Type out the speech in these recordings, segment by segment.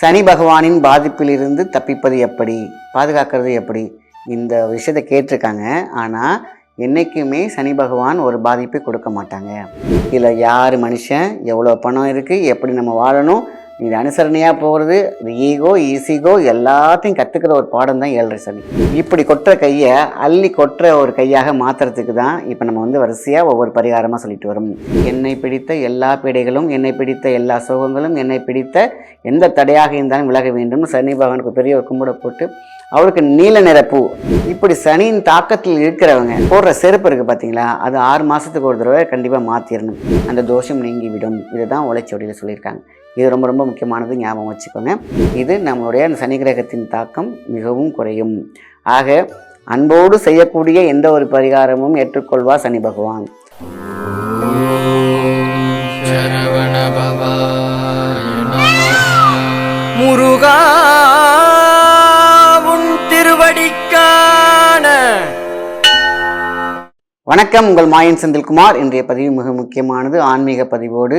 சனி பகவானின் பாதிப்பிலிருந்து தப்பிப்பது எப்படி? பாதுகாக்கிறது எப்படி? இந்த விஷயத்தை கேட்டிருக்காங்க. ஆனால் என்றைக்குமே சனி பகவான் ஒரு பாதிப்பை கொடுக்க மாட்டாங்க. இதில் யார் மனுஷன்? எவ்வளோ பணம் இருக்குது எப்படி நம்ம வாழணும்? இது அனுசரணையாக போகிறது இது ஈகோ ஈசிகோ எல்லாத்தையும் கற்றுக்கிற ஒரு பாடம் தான் ஏழரை சனி. இப்படி கொட்டுற கையை அள்ளி கொட்டுற ஒரு கையாக மாற்றுறதுக்கு தான் இப்போ நம்ம வந்து வரிசையாக ஒவ்வொரு பரிகாரமாக சொல்லிட்டு வரோம். என்னை பிடித்த எல்லா பீடைகளும் என்னை பிடித்த எல்லா சுகங்களும் என்னை பிடித்த எந்த தடையாக இருந்தாலும் விலக வேண்டும் சனி பகவானுக்கு பெரிய ஒரு கும்பிட போட்டு அவருக்கு நீல நிற பூ. இப்படி சனியின் தாக்கத்தில் இருக்கிறவங்க போடுற செருப்பு இருக்குது பார்த்தீங்களா அது ஆறு மாதத்துக்கு ஒரு தடவை கண்டிப்பாக மாற்றிடணும் அந்த தோஷம் நீங்கிவிடும். இதுதான் உழைச்சொடியில் சொல்லியிருக்காங்க. இது ரொம்ப ரொம்ப முக்கியமானது ஞாபகம் வச்சுக்கோங்க. இது நம்மளுடைய சனி கிரகத்தின் தாக்கம் மிகவும் குறையும். ஆக அன்போடு செய்யக்கூடிய எந்த ஒரு பரிகாரமும் ஏற்றுக்கொள்வார் சனி பகவான். முருகா உன் திருவடிக்கான. வணக்கம் உங்கள் மாயன் செந்தில்குமார். இன்றைய பதிவு மிக முக்கியமானது. ஆன்மீக பதிவோடு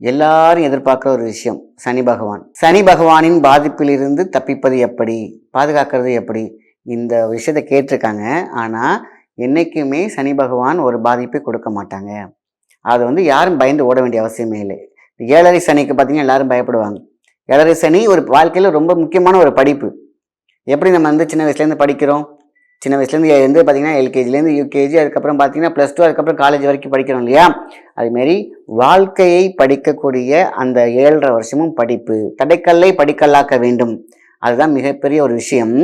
எல்லாரும் எதிர்பார்க்குற ஒரு விஷயம் சனி பகவான். சனி பகவானின் பாதிப்பிலிருந்து தப்பிப்பது எப்படி? பாதுகாக்கிறது எப்படி? இந்த விஷயத்தை கேட்டிருக்காங்க. ஆனால் என்றைக்குமே சனி பகவான் ஒரு பாதிப்பை கொடுக்க மாட்டாங்க. அது வந்து யாரும் பயந்து ஓட வேண்டிய அவசியமே இல்லை. ஏழரை சனிக்கு பார்த்தீங்கன்னா எல்லாரும் பயப்படுவாங்க. ஏழரை சனி ஒரு வாழ்க்கையில் ரொம்ப முக்கியமான ஒரு படிப்பு. எப்படி நம்ம வந்து சின்ன வயசுலேருந்து படிக்கிறோம்? சின்ன வயசுலேருந்து வந்து பார்த்தீங்கன்னா எல்கேஜிலேருந்து யூகேஜி அதுக்கப்புறம் பார்த்தீங்கன்னா ப்ளஸ் டூ அதுக்கப்புறம் காலேஜ் வரைக்கும் படிக்கிறோம் இல்லையா? அதுமாரி வாழ்க்கையை படிக்கக்கூடிய அந்த ஏழரை வருஷமும் படிப்பு. தடைக்கல்லை படிக்கல்லாக்க வேண்டும். அதுதான் மிகப்பெரிய ஒரு விஷயம்.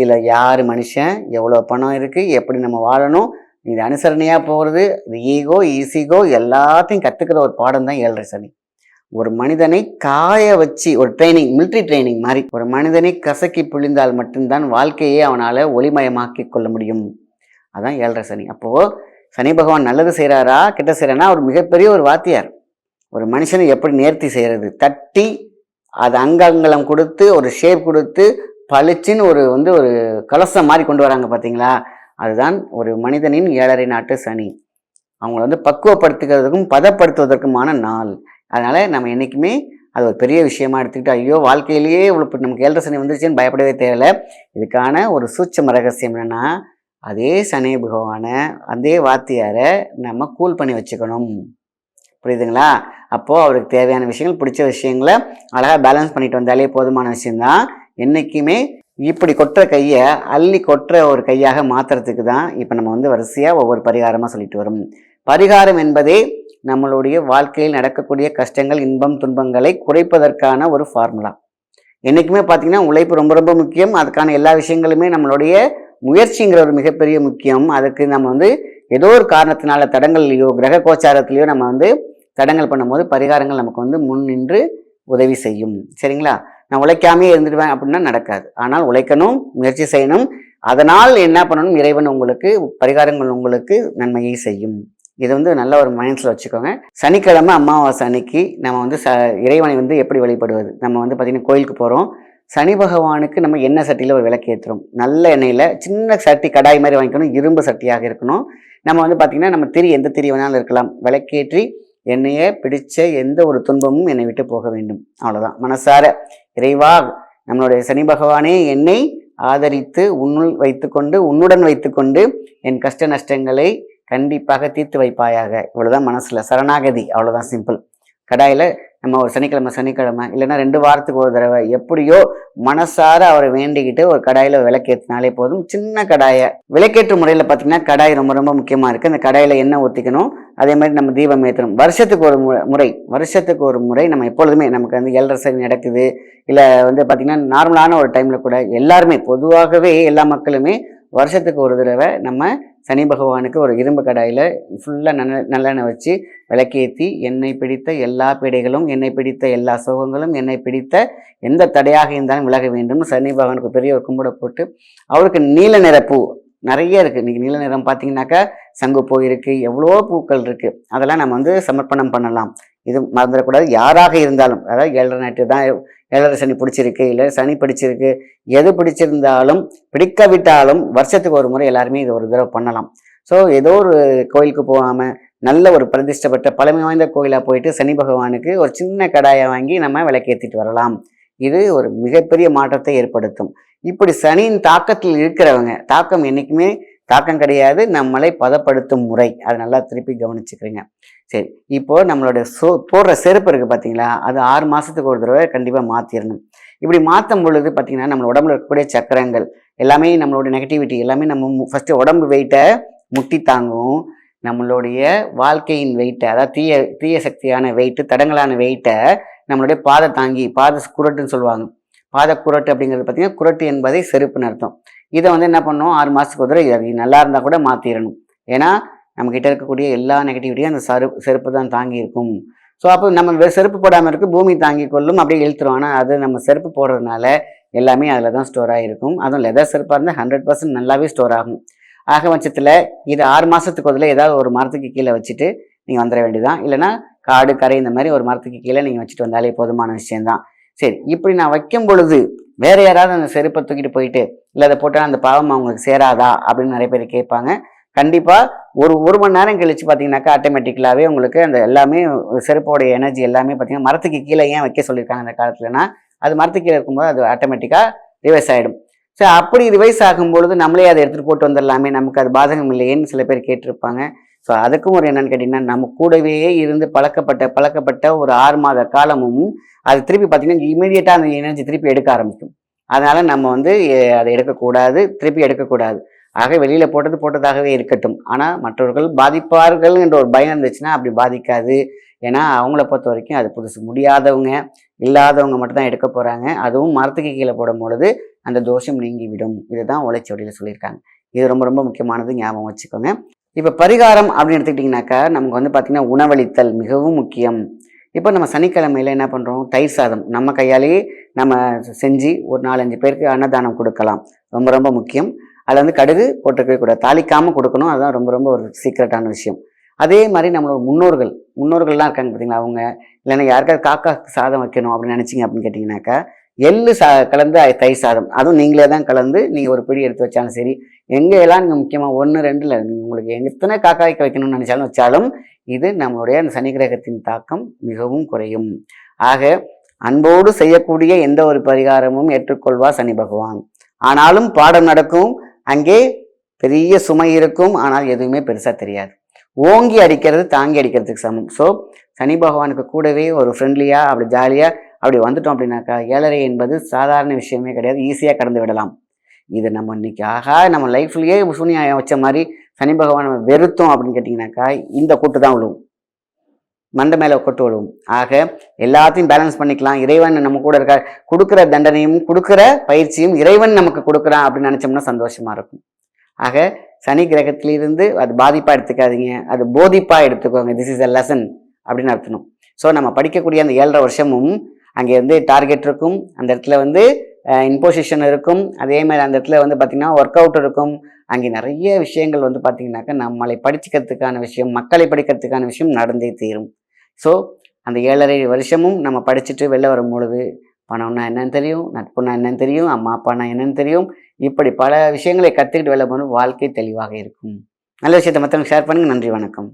இதில் யார் மனுஷன் எவ்வளோ பணம் இருக்குது எப்படி நம்ம வாழணும் இது அனுசரணையாக போகிறது இது ஈகோ ஈஸிகோ எல்லாத்தையும் கற்றுக்கிற ஒரு பாடம் தான் ஏழரை சனி. ஒரு மனிதனை காய வச்சு ஒரு ட்ரைனிங் மிலிட்ரி ட்ரைனிங் மாதிரி ஒரு மனிதனை கசக்கி பிழிந்தால் மட்டும்தான் வாழ்க்கையை அவனால் ஒளிமயமாக்கி கொள்ள முடியும். அதான் ஏழரை சனி. அப்போது சனி பகவான் நல்லது செய்கிறாரா கெட்ட செய்கிறானா அவர் மிகப்பெரிய ஒரு வாத்தியார். ஒரு மனுஷனை எப்படி நேர்த்தி செய்கிறது தட்டி அது அங்கங்கலம் கொடுத்து ஒரு ஷேப் கொடுத்து பளிச்சுன்னு ஒரு வந்து ஒரு கலசம் மாதிரி கொண்டு வராங்க பார்த்தீங்களா அதுதான் ஒரு மனிதனின் ஏழரை நாட்டு சனி. அவங்கள வந்து பக்குவப்படுத்துகிறதுக்கும் பதப்படுத்துவதற்குமான நாள். அதனால் நம்ம என்றைக்குமே அது ஒரு பெரிய விஷயமா எடுத்துக்கிட்டு ஐயோ வாழ்க்கையிலேயே இவ்வளோ நமக்கு ஏழரை சனி வந்துருச்சுன்னு பயப்படவே தேவையில்ல. இதுக்கான ஒரு சூட்சம ரகசியம் என்னென்னா அதே சனி பகவானை அதே வாத்தியாரை நம்ம கூல் பண்ணி வச்சுக்கணும். புரியுதுங்களா? அப்போது அவருக்கு தேவையான விஷயங்கள் பிடிச்ச விஷயங்களை அழகாக பேலன்ஸ் பண்ணிட்டு வந்தாலே போதுமான விஷயம்தான். என்றைக்குமே இப்படி கொட்டுற கையை அள்ளி கொட்டுற ஒரு கையாக மாற்றுறதுக்கு தான் இப்போ நம்ம வந்து வரிசையாக ஒவ்வொரு பரிகாரமாக சொல்லிட்டு வரும். பரிகாரம் என்பதே நம்மளுடைய வாழ்க்கையில் நடக்கக்கூடிய கஷ்டங்கள் இன்பம் துன்பங்களை குறைப்பதற்கான ஒரு ஃபார்முலா என்றைக்குமே பார்த்தீங்கன்னா உழைப்பு ரொம்ப ரொம்ப முக்கியம். அதுக்கான எல்லா விஷயங்களுமே நம்மளுடைய முயற்சிங்கிற ஒரு மிகப்பெரிய முக்கியம். அதுக்கு நம்ம வந்து ஏதோ ஒரு காரணத்தினால தடங்கள்லையோ கிரக கோச்சாரத்திலையோ நம்ம வந்து தடங்கள் பண்ணும்போது பரிகாரங்கள் நமக்கு வந்து முன் நின்று உதவி செய்யும். சரிங்களா? நான் உழைக்காமே இருந்துடுவேன் அப்படின்னா நடக்காது. ஆனால் உழைக்கணும் முயற்சி செய்யணும். அதனால் என்ன பண்ணணும்? இறைவன் உங்களுக்கு பரிகாரங்கள் உங்களுக்கு நன்மையை செய்யும். இது வந்து நல்ல ஒரு மைண்ட்ஸில் வச்சுக்கோங்க. சனிக்கிழமை அமாவாசை அன்னைக்கு நம்ம வந்து ச இறைவனை வந்து எப்படி வழிபடுவது? நம்ம வந்து பார்த்திங்கன்னா கோயிலுக்கு போகிறோம் சனி பகவானுக்கு நம்ம எண்ணெய் சட்டியில் ஒரு விளக்கு ஏற்றுறோம் நல்ல எண்ணெயில் சின்ன சட்டி கடாய் மாதிரி வாங்கிக்கணும். இரும்பு சட்டியாக இருக்கணும். நம்ம வந்து பார்த்திங்கன்னா நம்ம திரி எந்த திரி வேணாலும் இருக்கலாம். விளக்கேற்றி என்னையே பிடிச்ச எந்த ஒரு துன்பமும் என்னை விட்டு போக வேண்டும். அவ்வளோதான் மனசார இறைவா நம்மளுடைய சனி பகவானே என்னை ஆதரித்து உன்னுள் வைத்துக்கொண்டு உன்னுடன் வைத்துக்கொண்டு என் கஷ்ட நஷ்டங்களை கண்டிப்பாக தீர்த்து வைப்பாயாக. இவ்வளோதான் மனசில். சரணாகதி அவ்வளோதான் சிம்பிள் கடாயில் நம்ம ஒரு சனிக்கிழமை சனிக்கிழமை இல்லைன்னா ரெண்டு வாரத்துக்கு ஒரு தடவை எப்படியோ மனசார அவரை வேண்டிக்கிட்டு ஒரு கடாயில் விளக்கேற்றினாலே போதும். சின்ன கடாயை விளக்கேற்று முறையில் பார்த்தீங்கன்னா கடாய் ரொம்ப ரொம்ப முக்கியமாக இருக்குது அந்த கடாயில் எண்ணெய் ஊற்றிக்கணும் அதே மாதிரி நம்ம தீபம் ஏற்றணும் வருஷத்துக்கு ஒரு மு- முறை வருஷத்துக்கு ஒரு முறை நம்ம எப்பொழுதுமே நமக்கு வந்து ஏழரை சனி நடக்குது. இல்லை வந்து பார்த்திங்கன்னா நார்மலான ஒரு டைமில் கூட எல்லாருமே பொதுவாகவே எல்லா மக்களுமே வருஷத்துக்கு ஒரு தடவை நம்ம சனி பகவானுக்கு ஒரு இரும்பு கடாயில் ஃபுல்லாக நல்ல நல்லெண்ணெய் வச்சு விளக்கேற்றி என்னை பிடித்த எல்லா பீடைகளும் என்னை பிடித்த எல்லா சுகங்களும் என்னை பிடித்த எந்த தடையாக இருந்தாலும் விலக வேண்டும் சனி பகவானுக்கு பெரிய ஒரு கும்பிட போட்டு அவருக்கு நீல நிற பூ நிறைய இருக்குது இன்றைக்கி நீல நிறம் பார்த்தீங்கன்னாக்கா சங்குப்பூ இருக்குது எவ்வளோ பூக்கள் இருக்குது அதெல்லாம் நம்ம வந்து சமர்ப்பணம் பண்ணலாம். இது மறந்துடக்கூடாது. யாராக இருந்தாலும் அதாவது ஏழரை நாட்டு தான் ஏழரை சனி பிடிச்சிருக்கு இல்லை சனி பிடிச்சிருக்கு எது பிடிச்சிருந்தாலும் பிடிக்காவிட்டாலும் வருஷத்துக்கு ஒரு முறை எல்லாருமே இது ஒரு தடவை பண்ணலாம். ஸோ ஏதோ ஒரு கோயிலுக்கு போகாமல் நல்ல ஒரு பிரதிஷ்டப்பட்ட பழமை வாய்ந்த கோயிலாக போயிட்டு சனி பகவானுக்கு ஒரு சின்ன கடாயை வாங்கி நம்ம விளக்கேற்றிட்டு வரலாம். இது ஒரு மிகப்பெரிய மாற்றத்தை ஏற்படுத்தும். இப்படி சனியின் தாக்கத்தில் இருக்கிறவங்க தாக்கம் என்றைக்குமே தாக்கம் கிடையாது நம்மளை பதப்படுத்தும் முறை. அதை நல்லா திருப்பி கவனிச்சுக்கிறீங்க. சரி இப்போ நம்மளோட சோ போடுற செருப்பு இருக்குது பார்த்தீங்களா அது ஆறு மாதத்துக்கு ஒரு தடவை கண்டிப்பாக மாற்றிடணும் இப்படி மாற்றும் பொழுது பார்த்தீங்கன்னா நம்ம உடம்புல இருக்கக்கூடிய சக்கரங்கள் எல்லாமே நம்மளோட நெகட்டிவிட்டி எல்லாமே நம்ம ஃபஸ்ட்டு உடம்பு வெயிட்டை முட்டி தாங்கும். நம்மளுடைய வாழ்க்கையின் வெயிட்டை அதாவது தீய தீய சக்தியான வெயிட்டு தடங்களான வெயிட்டை நம்மளுடைய பாதை தாங்கி பாத குரட்டுன்னு சொல்லுவாங்க. பாத குரட்டு அப்படிங்கிறது பார்த்தீங்கன்னா குரட்டு என்பதை செருப்புன்னு அர்த்தம். இதை வந்து என்ன பண்ணணும் ஆறு மாதத்துக்கு ஒரு தடவை அது நல்லா இருந்தால் கூட மாற்றிடணும் ஏன்னா நம்மக்கிட்ட இருக்கக்கூடிய எல்லா நெகட்டிவிட்டியும் அந்த சரு செருப்பு தான் தாங்கி இருக்கும் ஸோ அப்போ நம்ம செருப்பு போடாமல் இருக்குது பூமி தாங்கி கொள்ளும் அப்படியே இழுத்துரும். ஆனால் அது நம்ம செருப்பு போடுறதுனால எல்லாமே அதில் தான் ஸ்டோர் ஆகிருக்கும் அதுவும் லெதர் செருப்பாக இருந்தால் ஹண்ட்ரட் பர்சன்ட் நல்லாவே ஸ்டோர் ஆகும். ஆக பட்சத்தில் இது ஆறு மாதத்துக்கு அதில் ஏதாவது ஒரு மரத்துக்கு கீழே வச்சுட்டு நீங்கள் வந்துட வேண்டியதான் இல்லைன்னா காடு கரை இந்த மாதிரி ஒரு மரத்துக்கு கீழே நீங்கள் வச்சுட்டு வந்தாலே போதுமான விஷயம்தான். சரி இப்படி நான் வைக்கும் பொழுது வேற யாராவது அந்த செருப்பை தூக்கிட்டு போயிட்டு இல்லை அதை போட்டால் அந்த பாவம் அவங்களுக்கு சேராதா? அப்படின்னு நிறைய பேர் கேட்பாங்க. கண்டிப்பாக ஒரு ஒரு மணி நேரம் கழிச்சு பார்த்தீங்கன்னாக்கா ஆட்டோமேட்டிக்கலாகவே உங்களுக்கு அந்த எல்லாமே செருப்போடைய எனர்ஜி எல்லாமே பார்த்தீங்கன்னா மரத்துக்கு கீழே ஏன் வைக்க சொல்லியிருக்காங்க அந்த காலத்துலனா அது மரத்துக்கு கீழே இருக்கும்போது அது ஆட்டோமேட்டிக்காக ரிவைஸ் ஆகிடும் ஸோ அப்படி ரிவைஸ் ஆகும்பொழுது நம்மளே அதை எடுத்துகிட்டு போட்டு வந்துடலாமே நமக்கு அது பாதகம் இல்லையேன்னு சில பேர் கேட்டிருப்பாங்க. ஸோ அதுக்கும் ஒரு என்னன்னு கேட்டிங்கன்னா நம்ம கூடவே இருந்து பழக்கப்பட்ட பழக்கப்பட்ட ஒரு ஆறு மாத காலமும் அது திருப்பி பார்த்தீங்கன்னா இமீடியட்டாக அந்த எனர்ஜி திருப்பி எடுக்க ஆரம்பிக்கும். அதனால் நம்ம வந்து அதை எடுக்கக்கூடாது திருப்பி எடுக்கக்கூடாது. ஆக வெளியில் போட்டது போட்டதாகவே இருக்கட்டும். ஆனால் மற்றவர்கள் பாதிப்பார்கள் என்ற ஒரு பயம் இருந்துச்சுன்னா அப்படி பாதிக்காது. ஏன்னா அவங்கள பொறுத்த வரைக்கும் அது புதுசு முடியாதவங்க இல்லாதவங்க மட்டும்தான் எடுக்க போகிறாங்க அதுவும் மரத்துக்கு கீழே போடும் பொழுது அந்த தோஷம் நீங்கிவிடும். இதுதான் உழைச்சொடியில் சொல்லியிருக்காங்க. இது ரொம்ப ரொம்ப முக்கியமானது ஞாபகம் வச்சுக்கோங்க. இப்போ பரிகாரம் அப்படின்னு எடுத்துக்கிட்டிங்கனாக்கா நமக்கு வந்து பார்த்திங்கன்னா உணவளித்தல் மிகவும் முக்கியம். இப்போ நம்ம சனிக்கிழமையில என்ன பண்ணுறோம் தயிர் சாதம். நம்ம கையாலேயே நம்ம செஞ்சு ஒரு நாலஞ்சு பேருக்கு அன்னதானம் கொடுக்கலாம். ரொம்ப ரொம்ப முக்கியம். அதில் வந்து கடுகு போட்டுக்கவே கூடாது. தாளிக்காமல் கொடுக்கணும். அதுதான் ரொம்ப ரொம்ப ஒரு சீக்ரெட்டான விஷயம். அதே மாதிரி நம்மளோட முன்னோர்கள் முன்னோர்கள்லாம் இருக்காங்க பார்த்தீங்களா அவங்க? இல்லைன்னா யாருக்காவது காக்கா சாதம் வைக்கணும் அப்படின்னு நினச்சிங்க அப்படின்னு கேட்டிங்கனாக்கா எள்ளு சா கலந்து தை தயிர் சாதம். அதுவும் நீங்களே தான் கலந்து நீங்கள் ஒரு பிடி எடுத்து வச்சாலும் சரி. எங்கே எல்லாம் நீங்கள் முக்கியமாக ஒன்று ரெண்டில் உங்களுக்கு எத்தனை காக்காய்க்கு வைக்கணும்னு நினச்சாலும் வச்சாலும் இது நம்மளுடைய அந்த சனி கிரகத்தின் தாக்கம் மிகவும் குறையும். ஆக அன்போடு செய்யக்கூடிய எந்த ஒரு பரிகாரமும் ஏற்றுக்கொள்வார் சனி பகவான். ஆனாலும் பாடம் நடக்கும். அங்கே பெரிய சுமை இருக்கும். ஆனால் எதுவுமே பெருசாக தெரியாது. ஓங்கி அடிக்கிறது தாங்கி அடிக்கிறதுக்கு சமம். ஸோ சனி பகவானுக்கு கூடவே ஒரு ஃப்ரெண்ட்லியாக அப்படி ஜாலியாக அப்படி வந்துட்டோம் அப்படின்னாக்கா ஏழரை என்பது சாதாரண விஷயமே கிடையாது. ஈஸியாக கடந்து விடலாம். இது நம்ம இன்னைக்கு ஆகா நம்ம லைஃப்லேயே சூனியம் வச்ச மாதிரி சனி பகவான் நம்ம வெறுத்தோம் அப்படின்னு கேட்டிங்கனாக்கா இந்த கூட்டு தான் விழுவும் மந்த மேலே கொட்டு விழுவும் ஆக எல்லாத்தையும் பேலன்ஸ் பண்ணிக்கலாம். இறைவன் நம்ம கூட இருக்கார். கொடுக்குற தண்டனையும் கொடுக்குற பயிற்சியும் இறைவன் நமக்கு கொடுக்குறான் அப்படின்னு நினச்சோம்னா சந்தோஷமாக இருக்கும். ஆக சனி கிரகத்திலிருந்து அது பாதிப்பாக எடுத்துக்காதீங்க. அது போதிப்பாக எடுத்துக்கோங்க. திஸ் இஸ் அ லெசன் அப்படின்னு அர்த்தணும். ஸோ நம்ம படிக்கக்கூடிய அந்த ஏழரை வருஷமும் அங்கே வந்து டார்கெட் இருக்கும். அந்த இடத்துல வந்து இன்போசிஷன் இருக்கும். அதே மாதிரி அந்த இடத்துல வந்து பார்த்திங்கன்னா ஒர்க் அவுட் இருக்கும். அங்கே நிறைய விஷயங்கள் வந்து பார்த்திங்கனாக்கா நம்மளை படிச்சுக்கிறதுக்கான விஷயம் மக்களை படிக்கிறதுக்கான விஷயம் நடந்தே தீரும். ஸோ அந்த ஏழரை வருஷமும் நம்ம படிச்சுட்டு வெளில வரும் பொழுது பணம்னா என்னன்னு தெரியும் நட்புனா என்னன்னு தெரியும் அம்மா அப்பானா என்னன்னு தெரியும். இப்படி பல விஷயங்களை கற்றுக்கிட்டு வெளில போகணும் வாழ்க்கை தெளிவாக இருக்கும். நல்ல விஷயத்தை மற்றவங்க ஷேர் பண்ணுங்கள் நன்றி வணக்கம்.